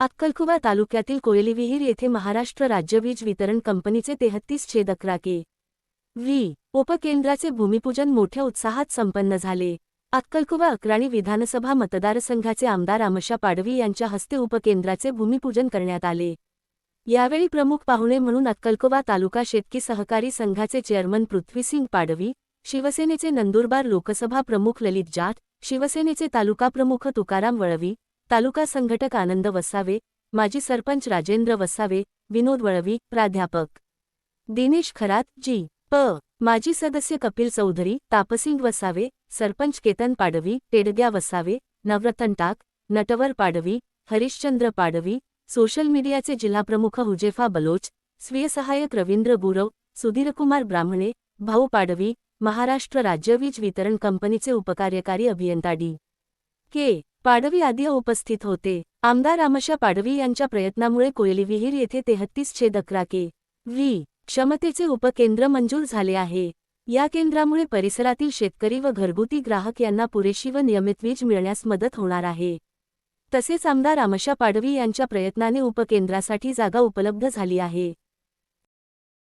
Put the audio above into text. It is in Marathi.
अक्कलकुवा तालुक्यातील कोयलीविहीर येथे महाराष्ट्र राज्य वीज वितरण कंपनीचे तेहत्तीस छेद अकरा के. व्ही. उपकेंद्राचे भूमिपूजन मोठ्या उत्साहात संपन्न झाले. अक्कलकुवा अक्राणी विधानसभा मतदारसंघाचे आमदार आमशा पाडवी यांच्या हस्ते उपकेंद्राचे भूमिपूजन करण्यात आले. यावेळी प्रमुख पाहुणे म्हणून अक्कलकोवा तालुका शेतकी सहकारी संघाचे चेअरमन पृथ्वीसिंग पाडवी शिवसेनेचे नंदुरबार लोकसभा प्रमुख ललित जाट शिवसेनेचे तालुका प्रमुख तुकाराम वळवी तालुका संघटक आनंद वसावे माजी सरपंच राजेंद्र वसावे विनोद वळवी प्राध्यापक दिनेश खरात जी. प. माजी सदस्य कपिल चौधरी तापसिंग वसावे सरपंच केतन पाडवी टेडग्या वसावे नवरतन टाक नटवर पाडवी हरिश्चंद्र पाडवी सोशल मीडियाचे जिल्हाप्रमुख हुजेफा बलोच स्वीय सहाय्यक रवींद्र गुरव सुधीरकुमार ब्राह्मणे भाऊ पाडवी महाराष्ट्र राज्य वीज वितरण कंपनीचे उपकार्यकारी अभियंता डी. के. पाडवी आदी उपस्थित होते. आमदार रामशा पाडवी यांच्या प्रयत्नामुळे कोयलीविहीर येथे तेहत्तीस छेद अकरा के. व्ही. क्षमतेचे उपकेंद्र मंजूर झाले आहे. या केंद्रामुळे परिसरातील शेतकरी व घरगुती ग्राहक यांना पुरेशी व नियमित वीज मिळण्यास मदत होणार आहे. तसेच आमदार आमशा पाडवी यांच्या प्रयत्नाने उपकेंद्रासाठी जागा उपलब्ध झाली आहे.